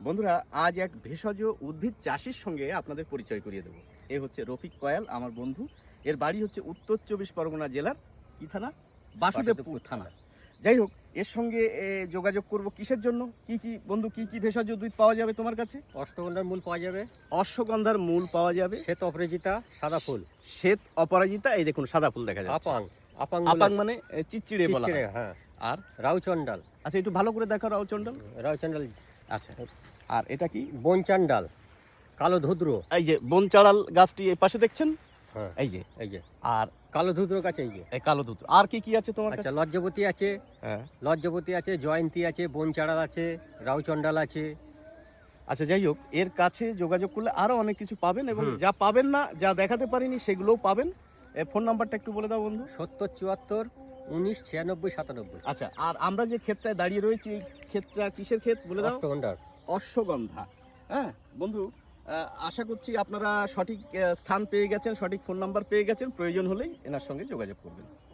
বন্ধুরা আজ এক ভেষজ উদ্ভিদ চাষির সঙ্গে আপনাদের পরিচয় করিয়ে দেবো। এ হচ্ছে রফিক কয়াল আমার বন্ধু। এর বাড়ি হচ্ছে উত্তর চব্বিশ পরগনা জেলার কি থানা? বাসুদেবপুর থানা। যাই হোক এর সঙ্গে যোগাযোগ করব কিসের জন্য? কি কি বন্ধু কি কি ভেষজ উদ্ভিদ পাওয়া যাবে তোমার কাছে? অষ্টগন্ধার মূল পাওয়া যাবে। অশ্বগন্ধার মূল পাওয়া যাবে। শ্বেত অপরাজিতা সাদা ফুল। শ্বেত অপরাজিতা এই দেখুন সাদা ফুল দেখা যাচ্ছে। আপাং আপাং আপাং মানে এ, চিচ্চিড়ে বলা চিচিড়ে, হ্যাঁ। আর? রাউচন্ডাল আচ্ছা একটু ভালো করে দেখাও রাউচন্ডল রাউচন্ডাল আচ্ছা। আর এটা কি? বনচান্ডাল কালো ধুদ্র। এই যে বনচাড়াল গাছটি এই পাশে দেখছেন? হ্যাঁ। এই যে। এই যে। আর কালো ধুদ্র কাছে এই যে। এই কালো দুধ আর কি কি আছে তোমার আচ্ছা কাছে? লজ্জপতি আছে। হ্যাঁ। লজ্জপতি আছে জয়ন্তী আছে বনচাড়াল আছে রাউচন্ডাল আছে। আচ্ছা যাই হোক এর কাছে যোগাযোগ করলে আরও অনেক কিছু পাবেন এবং যা পাবেন না যা দেখাতে পারিনি সেগুলোও পাবেন। ফোন নাম্বারটা একটু বলে দাও বন্ধু। সত্তর চুয়াত্তর উনিশ ছিয়ানব্বই সাতানব্বই। আচ্ছা আর আমরা যে ক্ষেতটায় দাঁড়িয়ে রয়েছি এই ক্ষেতটা কিসের ক্ষেত বলে দাও? অষ্টগন্ধার অশ্বগন্ধা। হ্যাঁ বন্ধু আশা করছি আপনারা সঠিক স্থান পেয়ে গেছেন, সঠিক ফোন নাম্বার পেয়ে গেছেন। প্রয়োজন হলেই এনার সঙ্গে যোগাযোগ করবেন।